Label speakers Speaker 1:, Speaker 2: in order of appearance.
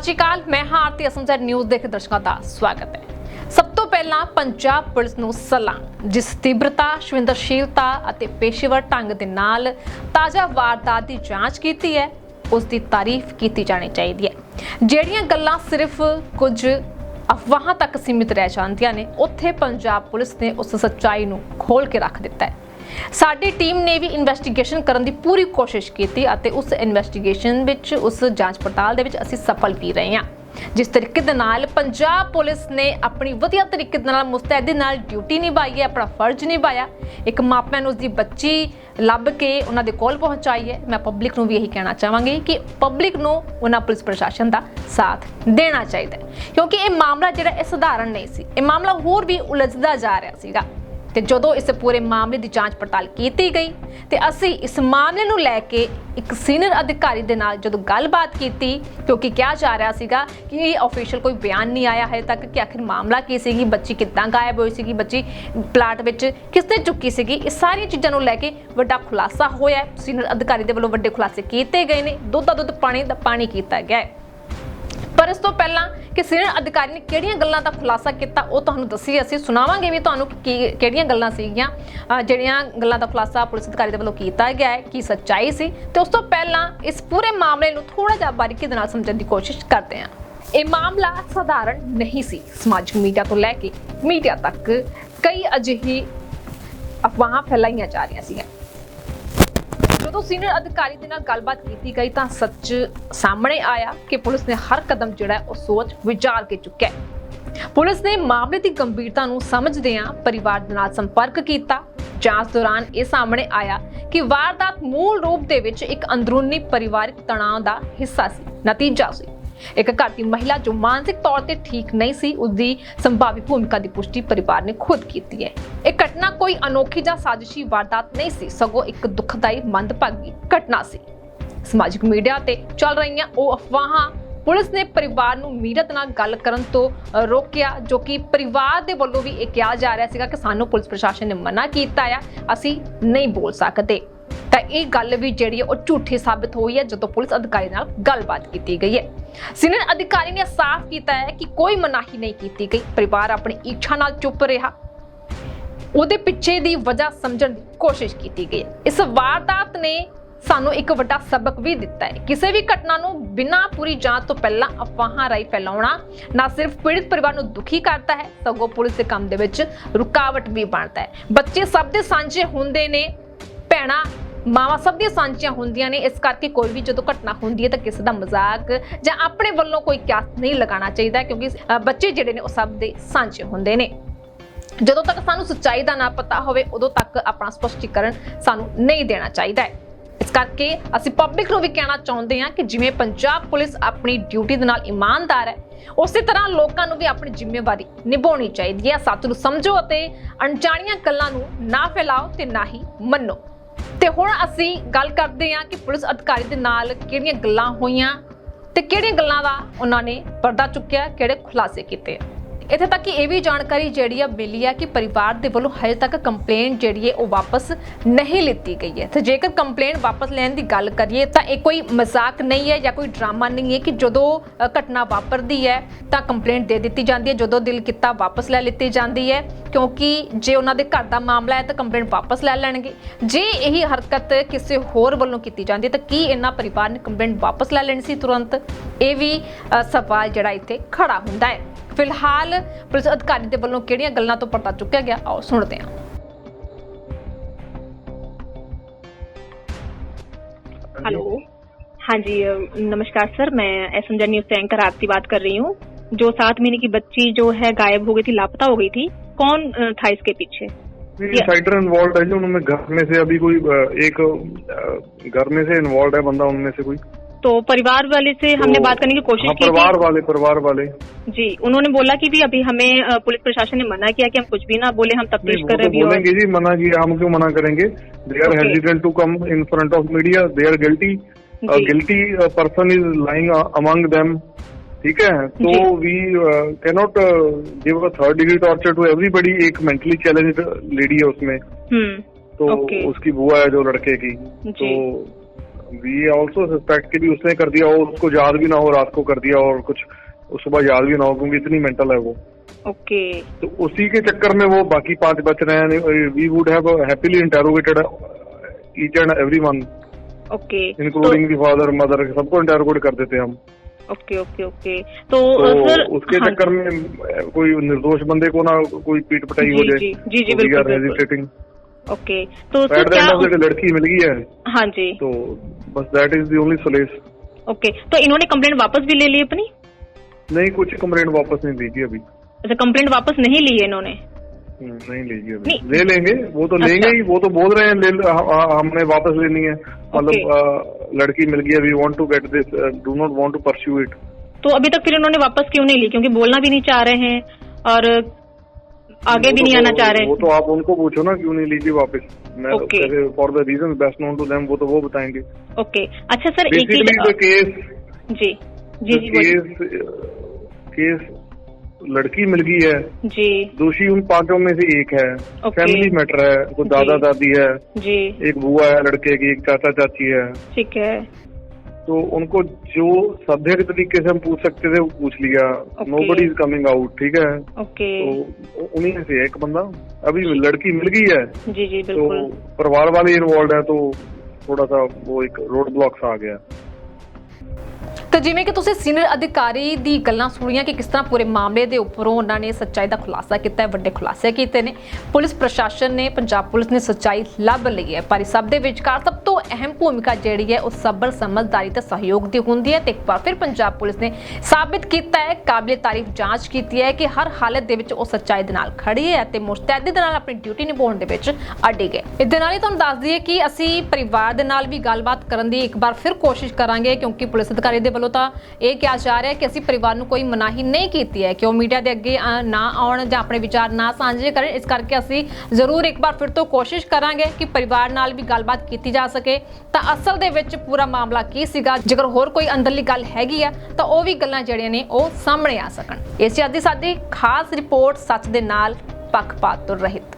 Speaker 1: ਸਤਿ ਸ਼੍ਰੀ ਅਕਾਲ, ਮੈਂ ਹਾਂ ਆਰਤੀ ਅਸਮਜ਼ਰ ਨਿਊਜ਼ ਦੇਖ ਦਰਸ਼ਕਾਂ ਦਾ ਸਵਾਗਤ ਹੈ। ਸਭ ਤੋਂ ਪਹਿਲਾਂ ਪੰਜਾਬ ਪੁਲਿਸ ਨੂੰ ਸਲਾਮ ਜਿਸ ਤੀਬਰਤਾ, ਸ਼ਵਿੰਦਰਸ਼ੀਲਤਾ ਅਤੇ ਪੇਸ਼ੇਵਰ ਢੰਗ ਦੇ ਨਾਲ ਤਾਜ਼ਾ ਵਾਰਦਾਤ ਦੀ ਜਾਂਚ ਕੀਤੀ ਹੈ, ਉਸ ਦੀ ਤਾਰੀਫ ਕੀਤੀ ਜਾਣੀ ਚਾਹੀਦੀ ਹੈ। ਜਿਹੜੀਆਂ ਗੱਲਾਂ ਸਿਰਫ ਕੁਝ ਅਫਵਾਹਾਂ ਤੱਕ ਸੀਮਿਤ ਰਹਿ ਜਾਂਦੀਆਂ ਨੇ, ਉੱਥੇ ਪੰਜਾਬ ਪੁਲਿਸ ਨੇ ਉਸ ਸੱਚਾਈ ਨੂੰ ਖੋਲ ਕੇ ਰੱਖ ਦਿੱਤਾ ਹੈ। ਸਾਡੀ ਟੀਮ ਨੇ ਵੀ ਇਨਵੈਸਟੀਗੇਸ਼ਨ ਕਰਨ ਦੀ ਪੂਰੀ ਕੋਸ਼ਿਸ਼ ਕੀਤੀ ਅਤੇ ਉਸ ਇਨਵੈਸਟੀਗੇਸ਼ਨ ਵਿੱਚ, ਉਸ ਜਾਂਚ ਪੜਤਾਲ ਦੇ ਵਿੱਚ ਅਸੀਂ ਸਫਲ ਵੀ ਰਹੇ ਹਾਂ। ਜਿਸ ਤਰੀਕੇ ਦੇ ਨਾਲ ਪੰਜਾਬ ਪੁਲਿਸ ਨੇ ਆਪਣੀ ਵਧੀਆ ਤਰੀਕੇ ਦੇ ਨਾਲ ਮੁਸਤੈਦੀ ਨਾਲ ਡਿਊਟੀ ਨਿਭਾਈ ਹੈ, ਆਪਣਾ ਫਰਜ਼ ਨਿਭਾਇਆ। ਇੱਕ ਮਾਪਿਆਂ ਨੂੰ ਉਸਦੀ ਬੱਚੀ ਲੱਭ ਕੇ ਉਹਨਾਂ ਦੇ ਕੋਲ ਪਹੁੰਚਾਈ ਹੈ। ਮੈਂ ਪਬਲਿਕ ਨੂੰ ਵੀ ਇਹੀ ਕਹਿਣਾ ਚਾਹਾਂਗੀ ਕਿ ਪਬਲਿਕ ਨੂੰ ਉਹਨਾਂ ਪੁਲਿਸ ਪ੍ਰਸ਼ਾਸਨ ਦਾ ਸਾਥ ਦੇਣਾ ਚਾਹੀਦਾ ਕਿਉਂਕਿ ਇਹ ਮਾਮਲਾ ਜਿਹੜਾ ਇਹ ਸਧਾਰਨ ਨਹੀਂ ਸੀ। ਇਹ ਮਾਮਲਾ ਹੋਰ ਵੀ ਉਲਝਦਾ ਜਾ ਰਿਹਾ ਸੀਗਾ। ਤੇ ਜਦੋਂ ਇਸ ਪੂਰੇ ਮਾਮਲੇ ਦੀ ਜਾਂਚ ਪੜਤਾਲ ਕੀਤੀ ਗਈ ਤੇ ਅਸੀਂ ਇਸ ਮਾਮਲੇ ਨੂੰ ਲੈ ਕੇ ਇੱਕ ਸੀਨੀਅਰ ਅਧਿਕਾਰੀ ਦੇ ਨਾਲ ਜਦੋਂ ਗੱਲਬਾਤ ਕੀਤੀ, ਕਿਉਂਕਿ ਕਿਹਾ ਜਾ ਰਿਹਾ ਸੀਗਾ ਕਿ ਇਹ ਆਫੀਸ਼ੀਅਲ ਕੋਈ ਬਿਆਨ ਨਹੀਂ ਆਇਆ ਹੈ ਤੱਕ ਕਿ ਆਖਿਰ ਮਾਮਲਾ ਕੀ ਸੀਗੀ, ਬੱਚੀ ਕਿੱਦਾਂ ਗਾਇਬ ਹੋਈ ਸੀਗੀ, ਬੱਚੀ ਪਲਾਟ ਵਿੱਚ ਕਿਸਨੇ ਚੁੱਕੀ ਸੀਗੀ, ਇਹ ਸਾਰੀਆਂ ਚੀਜ਼ਾਂ ਨੂੰ ਲੈ ਕੇ ਵੱਡਾ ਖੁਲਾਸਾ ਹੋਇਆ। ਸੀਨੀਅਰ ਅਧਿਕਾਰੀ ਦੇ ਵੱਲੋਂ ਵੱਡੇ ਖੁਲਾਸੇ ਕੀਤੇ ਗਏ ਨੇ। ਦੁੱਧ ਦਾ ਦੁੱਧ, ਪਾਣੀ ਦਾ ਪਾਣੀ ਕੀਤਾ ਗਿਆ ਹੈ। ਪਰ ਇਸ ਤੋਂ ਪਹਿਲਾਂ ਕਿ ਸੀਨੀਅਰ ਅਧਿਕਾਰੀ ਨੇ ਕਿਹੜੀਆਂ ਗੱਲਾਂ ਦਾ ਖੁਲਾਸਾ ਕੀਤਾ ਉਹ ਤੁਹਾਨੂੰ ਦੱਸੀ ਅਸੀਂ ਸੁਣਾਵਾਂਗੇ ਵੀ ਤੁਹਾਨੂੰ ਕੀ- ਕਿਹੜੀਆਂ ਗੱਲਾਂ ਸੀਗੀਆਂ। ਜਿਹੜੀਆਂ ਗੱਲਾਂ ਦਾ ਖੁਲਾਸਾ ਪੁਲਿਸ ਅਧਿਕਾਰੀ ਦੇ ਵੱਲੋਂ ਕੀਤਾ ਗਿਆ ਹੈ, ਕੀ ਸੱਚਾਈ ਸੀ। ਤੇ ਉਸ ਤੋਂ ਪਹਿਲਾਂ ਇਸ ਪੂਰੇ ਮਾਮਲੇ ਨੂੰ ਥੋੜਾ ਜਿਹਾ ਬਾਰੀਕੀ ਦੇ ਨਾਲ ਸਮਝਣ ਦੀ ਕੋਸ਼ਿਸ਼ ਕਰਦੇ ਹਾਂ। ਇਹ ਮਾਮਲਾ ਸਧਾਰਨ ਨਹੀਂ ਸੀ। ਸਮਾਜਿਕ ਮੀਡੀਆ ਤੋਂ ਲੈ ਕੇ ਮੀਡੀਆ ਤੱਕ ਕਈ ਅਜਿਹੀ ਅਫਵਾਹਾਂ ਫੈਲਾਈਆਂ ਜਾ ਰਹੀਆਂ ਸੀਗੀਆਂ। ਜਦੋਂ ਸੀਨੀਅਰ ਅਧਿਕਾਰੀ ਦੇ ਨਾਲ ਗੱਲਬਾਤ ਕੀਤੀ ਗਈ ਤਾਂ ਸੱਚ ਸਾਹਮਣੇ ਆਇਆ ਕਿ ਪੁਲਿਸ ਨੇ ਹਰ ਕਦਮ ਜਿਹੜਾ ਉਹ ਸੋਚ ਵਿਚਾਰ ਕੇ ਚੁੱਕਿਆ ਹੈ। ਪੁਲਿਸ ਨੇ ਮਾਮਲੇ ਦੀ ਗੰਭੀਰਤਾ ਨੂੰ ਸਮਝਦਿਆਂ ਪਰਿਵਾਰ ਦੇ ਨਾਲ ਸੰਪਰਕ ਕੀਤਾ। ਜਾਂਚ ਦੌਰਾਨ ਇਹ ਸਾਹਮਣੇ ਆਇਆ ਕਿ ਵਾਰਦਾਤ ਮੂਲ ਰੂਪ ਦੇ ਵਿੱਚ ਇੱਕ ਅੰਦਰੂਨੀ ਪਰਿਵਾਰਕ ਤਣਾਅ ਦਾ ਹਿੱਸਾ ਸੀ। ਨਤੀਜਾ ਸੀ। ਇੱਕ ਘਰ ਦੀ ਮਹਿਲਾ ਜੋ ਮਾਨਸਿਕ ਤੌਰ ਤੇ ਠੀਕ ਨਹੀਂ ਸੀ ਉਸ ਦੀ ਸੰਭਾਵੀ ਭੂਮਿਕਾ ਦੀ ਪੁਸ਼ਟੀ ਪਰਿਵਾਰ ਨੇ ਖੁਦ ਕੀਤੀ ਹੈ। ਇਹ ਘਟਨਾ ਕੋਈ ਅਨੋਖੀ ਜਾਂ ਸਾਜ਼ਿਸ਼ੀ ਵਾਰਦਾਤ ਨਹੀਂ ਸੀ, ਸਗੋਂ ਇੱਕ ਦੁਖਦਾਈ ਮੰਦਭਾਗੀ ਘਟਨਾ ਸੀ। ਸਮਾਜਿਕ ਮੀਡੀਆ ਤੇ ਚੱਲ ਰਹੀਆਂ ਉਹ ਅਫਵਾਹਾਂ ਪੁਲਿਸ ਨੇ ਪਰਿਵਾਰ ਨੂੰ ਮੀਰਤ ਨਾਲ ਗੱਲ ਕਰਨ ਤੋਂ ਰੋਕਿਆ, ਜੋ ਕਿ ਪਰਿਵਾਰ ਦੇ ਵੱਲੋਂ ਵੀ ਇਹ ਕਿਹਾ ਜਾ ਰਿਹਾ ਸੀਗਾ ਕਿ ਸਾਨੂੰ ਪੁਲਿਸ ਪ੍ਰਸ਼ਾਸਨ ਨੇ ਮਨਾ ਕੀਤਾ ਆ, ਅਸੀਂ ਨਹੀਂ ਬੋਲ ਸਕਦੇ। ਤਾਂ ਇਹ ਗੱਲ ਵੀ ਜਿਹੜੀ ਹੈ ਉਹ ਝੂਠੀ ਸਾਬਤ ਹੋਈ ਹੈ, ਜਦੋਂ ਪੁਲਿਸ ਅਧਿਕਾਰੀ ਨਾਲ ਗੱਲਬਾਤ ਕੀਤੀ ਗਈ ਹੈ। ਸੀਨੀਅਰ ਅਧਿਕਾਰੀ ਨੇ ਸਾਫ਼ ਕੀਤਾ ਹੈ ਕਿ ਕੋਈ ਮਨਾਹੀ ਨਹੀਂ ਕੀਤੀ ਗਈ। ਪਰਿਵਾਰ ਆਪਣੀ ਇੱਛਾ ਨਾਲ ਚੁੱਪ ਰਿਹਾ। ਉਹਦੇ ਪਿੱਛੇ ਦੀ ਵਜ੍ਹਾ ਸਮਝਣ ਦੀ ਕੋਸ਼ਿਸ਼ ਕੀਤੀ ਗਈ ਹੈ। ਇਸ ਵਾਰਦਾਤ ਨੇ ਸਾਨੂੰ ਇੱਕ ਵੱਡਾ ਸਬਕ ਵੀ ਦਿੱਤਾ ਹੈ। ਕਿਸੇ ਵੀ ਘਟਨਾ ਨੂੰ ਬਿਨਾਂ ਪੂਰੀ ਜਾਂਚ ਤੋਂ ਪਹਿਲਾਂ ਅਫਵਾਹਾਂ ਰਾਈ ਫੈਲਾਉਣਾ ਨਾ ਸਿਰਫ ਪੀੜਤ ਪਰਿਵਾਰ ਨੂੰ ਦੁਖੀ ਕਰਦਾ ਹੈ, ਸਗੋਂ ਪੁਲਿਸ ਦੇ ਕੰਮ ਦੇ ਵਿੱਚ ਰੁਕਾਵਟ ਵੀ ਬਣਦਾ ਹੈ। ਬੱਚੇ ਸਭ ਦੇ ਸਾਂਝੇ ਹੁੰਦੇ ਨੇ, ਭੈਣਾ ਮਾਵਾਂ ਸਭ ਦੀਆਂ ਸਾਂਝੀਆਂ ਹੁੰਦੀਆਂ ਨੇ, ਇਸ ਕਰਕੇ ਕੋਈ ਵੀ ਜਦੋਂ ਘਟਨਾ ਹੁੰਦੀ ਹੈ ਤਾਂ ਕਿਸੇ ਦਾ ਮਜ਼ਾਕ ਜਾਂ ਆਪਣੇ ਵੱਲੋਂ ਕੋਈ ਕਿਆਸ ਨਹੀਂ ਲਗਾਉਣਾ ਚਾਹੀਦਾ, ਕਿਉਂਕਿ ਬੱਚੇ ਜਿਹੜੇ ਨੇ ਉਹ ਸਭ ਦੇ ਸਾਂਝੇ ਹੁੰਦੇ ਨੇ। ਜਦੋਂ ਤੱਕ ਸਾਨੂੰ ਸੱਚਾਈ ਦਾ ਨਾ ਪਤਾ ਹੋਵੇ, ਉਦੋਂ ਤੱਕ ਆਪਣਾ ਸਪਸ਼ਟੀਕਰਨ ਸਾਨੂੰ ਨਹੀਂ ਦੇਣਾ ਚਾਹੀਦਾ ਹੈ। ਇਸ ਕਰਕੇ ਅਸੀਂ ਪਬਲਿਕ ਨੂੰ ਵੀ ਕਹਿਣਾ ਚਾਹੁੰਦੇ ਹਾਂ ਕਿ ਜਿਵੇਂ ਪੰਜਾਬ ਪੁਲਿਸ ਆਪਣੀ ਡਿਊਟੀ ਦੇ ਨਾਲ ਇਮਾਨਦਾਰ ਹੈ, ਉਸੇ ਤਰ੍ਹਾਂ ਲੋਕਾਂ ਨੂੰ ਵੀ ਆਪਣੀ ਜ਼ਿੰਮੇਵਾਰੀ ਨਿਭਾਉਣੀ ਚਾਹੀਦੀ ਹੈ। ਸੱਚ ਨੂੰ ਸਮਝੋ ਅਤੇ ਅਣਜਾਣੀਆਂ ਗੱਲਾਂ ਨੂੰ ਨਾ ਫੈਲਾਓ ਤੇ ਨਾ ਹੀ ਮੰਨੋ। ਤੇ ਹੁਣ ਅਸੀਂ ਗੱਲ ਕਰਦੇ ਹਾਂ ਕਿ ਪੁਲਿਸ ਅਧਿਕਾਰੀ ਦੇ ਨਾਲ ਕਿਹੜੀਆਂ ਗੱਲਾਂ ਹੋਈਆਂ ਤੇ ਕਿਹੜੀਆਂ ਗੱਲਾਂ ਦਾ ਉਹਨਾਂ ਨੇ ਪਰਦਾ ਚੁੱਕਿਆ, ਕਿਹੜੇ ਖੁਲਾਸੇ ਕੀਤੇ ਆ। ਇੱਥੇ ਤੱਕ ਕਿ ਇਹ ਵੀ ਜਾਣਕਾਰੀ ਜਿਹੜੀ ਆ ਮਿਲੀ ਆ ਕਿ ਪਰਿਵਾਰ ਦੇ ਵੱਲੋਂ ਹਜੇ ਤੱਕ ਕੰਪਲੇਂਟ ਜਿਹੜੀ ਹੈ ਉਹ ਵਾਪਸ ਨਹੀਂ ਲਿੱਤੀ ਗਈ ਹੈ। ਤੇ ਜੇਕਰ ਕੰਪਲੇਂਟ ਵਾਪਸ ਲੈਣ ਦੀ ਗੱਲ ਕਰੀਏ ਤਾਂ ਇਹ ਕੋਈ ਮਜ਼ਾਕ ਨਹੀਂ ਹੈ ਜਾਂ ਕੋਈ ਡਰਾਮਾ ਨਹੀਂ ਹੈ ਕਿ ਜਦੋਂ ਘਟਨਾ ਵਾਪਰਦੀ ਹੈ ਤਾਂ ਕੰਪਲੇਂਟ ਦੇ ਦਿੱਤੀ ਜਾਂਦੀ ਹੈ, ਜਦੋਂ ਦਿਲ ਕੀਤਾ ਵਾਪਸ ਲੈ ਲਿੱਤੀ ਜਾਂਦੀ ਹੈ। ਕਿਉਂਕਿ ਜੇ ਉਹਨਾਂ ਦੇ ਘਰ ਦਾ ਮਾਮਲਾ ਹੈ ਤਾਂ ਕੰਪਲੇਂਟ ਵਾਪਸ ਲੈ ਲੈਣਗੇ। ਜੇ ਇਹੀ ਹਰਕਤ ਕਿਸੇ ਹੋਰ ਵੱਲੋਂ ਕੀਤੀ ਜਾਂਦੀ ਹੈ ਤਾਂ ਕੀ ਇਹਨਾਂ ਪਰਿਵਾਰ ਨੇ ਕੰਪਲੇਂਟ ਵਾਪਸ ਲੈ ਲੈਣੀ ਸੀ ਤੁਰੰਤ? ਇਹ ਵੀ ਸਵਾਲ ਜਿਹੜਾ ਇੱਥੇ ਖੜਾ ਹੁੰਦਾ ਹੈ। ਫਿਲਹਾਲ ਪੁਲਿਸ ਅਧਿਕਾਰੀ ਦੇ ਵੱਲੋਂ ਕਿਹੜੀਆਂ ਗੱਲਾਂ ਤੋਂ ਪਤਾ ਚੁੱਕਿਆ ਗਿਆ ਆਓ ਸੁਣਦੇ ਹਾਂ
Speaker 2: हेलो हाँ जी अ, नमस्कार सर मैं एस एम न्यूज से एंकर आरती बात कर रही हूँ जो सात महीने की बच्ची जो है गायब हो गई थी लापता हो गई थी कौन अ, था इसके पीछे या-
Speaker 3: इनसाइडर इन्वॉल्व है जो उनमें घर में से अभी कोई अ, एक अ, घर में से इन्वॉल्व है बंदा उनमें से कोई
Speaker 2: तो परिवार वाले से हमने
Speaker 3: तो-
Speaker 2: बात करने की कोशिश
Speaker 3: हाँ,
Speaker 2: की
Speaker 3: परिवार वाले परिवार वाले।
Speaker 2: जी उन्होंने बोला कि भी अभी हमें पुलिस प्रशासन ने मना किया कि हम कुछ भी ना बोले हम तफ्तीश कर रहे
Speaker 3: तो बोलेंगे जी मना किया हम क्यों मना करेंगे?
Speaker 2: They
Speaker 3: are. Hesitant to come in front of media they are
Speaker 2: guilty
Speaker 3: guilty person is lying among them ठीक है? तो। We cannot give a third degree torture to everybody एक मेंटली चैलेंज्ड लेडी है उसमें।
Speaker 2: हम्म
Speaker 3: तो उसकी बुआ है जो लड़के की। तो वी ऑल्सो सस्पेक्ट कि भी उसने कर दिया हो उसको याद भी ना हो रात को कर दिया और कुछ सुबह याद भी ना हो क्योंकि इतनी मेंटल है वो।
Speaker 2: ओके
Speaker 3: तो उसी के चक्कर में वो बाकी पाँच बच रहे हैं। We would have happily interrogated each and every one
Speaker 2: okay
Speaker 3: including the father mother सबको इंटेरोगेट कर देते हम।
Speaker 2: ओके ओके ओके तो
Speaker 3: तो
Speaker 2: सर
Speaker 3: उसके
Speaker 2: हाँ
Speaker 3: चक्कर में कोई निर्दोष बंदे को ना कोई पीट पटाई हो जाए
Speaker 2: जी, जी, जी, बिल्कुल। ओके तो सर क्या
Speaker 3: लड़की मिल गई है।
Speaker 2: हाँ जी।
Speaker 3: तो बस that is the only solace
Speaker 2: okay तो इन्होंने कंप्लेंट वापस भी ले ली अपनी?
Speaker 3: नहीं कुछ कंप्लेंट वापस नहीं दी अभी।
Speaker 2: अच्छा कंप्लेंट वापस नहीं ली है इन्होंने?
Speaker 3: हम्म, नहीं
Speaker 2: नहीं।
Speaker 3: ले लेंगे वो तो
Speaker 2: अच्छा।
Speaker 3: लेंगे ही वो तो बोल रहे हैं ले हमने वापस लेनी है। मतलब लड़की मिल गई we want to get this do not want to pursue it
Speaker 2: तो अभी तक फिर उन्होंने वापस क्यों नहीं ली? क्योंकि बोलना भी नहीं चाह रहे हैं और आगे भी नहीं आना चाह रहे।
Speaker 3: वो तो आप उनको पूछो ना क्यों नहीं लीजिए वापस? मैं for the reason best known to them वो तो वो बताएँगे।
Speaker 2: ओके। अच्छा सर एक चीज़
Speaker 3: केस
Speaker 2: जी जी जी
Speaker 3: केस केस लड़की मिल गई है।
Speaker 2: जी।
Speaker 3: दोषी उन पाँचों में से एक है। फैमिली मैटर है। कोई दादा दादी है।
Speaker 2: जी।
Speaker 3: एक बुआ है लड़के की एक चाचा चाची है।
Speaker 2: ठीक है।
Speaker 3: तो उनको जो सभ्य तरीके से हम पूछ सकते थे वो पूछ लिया। Nobody is coming out ठीक है?
Speaker 2: ओके
Speaker 3: तो उन्हीं में से एक बंदा। अभी लड़की मिल गई है।
Speaker 2: जी जी
Speaker 3: तो परिवार वाले इन्वॉल्व है तो थोड़ा सा वो एक रोड ब्लॉक सा आ गया।
Speaker 1: ਤੇ ਜਿਵੇਂ ਕਿ ਤੁਸੀਂ ਸੀਨੀਅਰ ਅਧਿਕਾਰੀ ਦੀ ਗੱਲਾਂ ਸੁਣੀਆਂ ਕਿ ਕਿਸ ਤਰ੍ਹਾਂ ਪੂਰੇ ਮਾਮਲੇ ਦੇ ਉੱਪਰੋਂ ਉਹਨਾਂ ਨੇ ਸੱਚਾਈ ਦਾ ਖੁਲਾਸਾ ਕੀਤਾ ਹੈ, ਵੱਡੇ ਖੁਲਾਸੇ ਕੀਤੇ ਨੇ। ਪੁਲਿਸ ਪ੍ਰਸ਼ਾਸਨ ਨੇ, ਪੰਜਾਬ ਪੁਲਿਸ ਨੇ ਸੱਚਾਈ ਲੱਭ ਲਈ ਹੈ। ਪਰ ਇਸ ਸਭ ਦੇ ਵਿਚਕਾਰ ਸਭ ਤੋਂ ਅਹਿਮ ਭੂਮਿਕਾ ਜਿਹੜੀ ਹੈ, ਉਹ ਸਬਰ, ਸਮਝਦਾਰੀ ਤੇ ਸਹਿਯੋਗ ਦੀ ਹੁੰਦੀ ਹੈ ਤੇ ਇੱਕ ਵਾਰ ਫਿਰ ਪੰਜਾਬ ਪੁਲਿਸ ਨੇ ਸਾਬਿਤ ਕੀਤਾ ਹੈ, ਕਾਬਲੇ ਤਾਰੀਫ ਜਾਂਚ ਕੀਤੀ ਹੈ ਕਿ ਹਰ ਹਾਲਤ ਦੇ ਵਿੱਚ ਉਹ ਸੱਚਾਈ ਦੇ ਨਾਲ ਖੜੀ ਹੈ ਤੇ ਮੁਸਤੈਦੀ ਦੇ ਨਾਲ ਆਪਣੀ ਡਿਊਟੀ ਨਿਭਾਉਣ ਦੇ ਵਿੱਚ ਅੜੀ ਗਏ। ਇਸ ਦੇ ਨਾਲ ਹੀ ਤੁਹਾਨੂੰ ਦੱਸ ਦਈਏ ਕਿ ਅਸੀਂ ਪਰਿਵਾਰ ਦੇ ਨਾਲ ਵੀ ਗੱਲਬਾਤ ਕਰਨ ਦੀ ਇੱਕ ਵਾਰ ਫਿਰ ਕੋਸ਼ਿਸ਼ ਕਰਾਂਗੇ ਕਿਉਂਕਿ ਪੁਲਿਸ ਅਧਿਕਾਰੀ ਦੇ ਵੱਲੋਂ ਤਾਂ ਇਹ ਕਿਹਾ ਜਾ ਰਿਹਾ ਹੈ ਕਿ ਅਸੀਂ ਪਰਿਵਾਰ ਨੂੰ ਕੋਈ ਮਨਾਹੀ ਨਹੀਂ ਕੀਤੀ ਹੈ ਕਿ ਉਹ ਮੀਡੀਆ ਦੇ ਅੱਗੇ ਨਾ ਆਉਣ ਜਾਂ ਆਪਣੇ ਵਿਚਾਰ ਨਾ ਸਾਂਝੇ ਕਰਨ। ਇਸ ਕਰਕੇ ਅਸੀਂ ਜ਼ਰੂਰ ਇੱਕ ਵਾਰ ਫਿਰ ਤੋਂ ਕੋਸ਼ਿਸ਼ ਕਰਾਂਗੇ ਕਿ ਪਰਿਵਾਰ ਨਾਲ ਵੀ ਗੱਲਬਾਤ ਕੀਤੀ ਜਾ ਸਕੇ। ਤਾਂ ਅਸਲ ਦੇ ਵਿੱਚ ਪੂਰਾ ਮਾਮਲਾ ਕੀ ਸੀਗਾ? ਜੇਕਰ ਹੋਰ ਕੋਈ ਅੰਦਰਲੀ ਗੱਲ ਹੈਗੀ ਆ, ਤਾਂ ਉਹ ਵੀ ਗੱਲਾਂ ਜਿਹੜੀਆਂ ਨੇ ਉਹ ਸਾਹਮਣੇ ਆ ਸਕਣ। ਇਸ ਅੱਜ ਦੀ ਸਾਡੀ ਖਾਸ ਰਿਪੋਰਟ ਸੱਚ ਦੇ ਨਾਲ ਪੱਖਪਾਤ ਤੋਂ ਰਹਿਤ।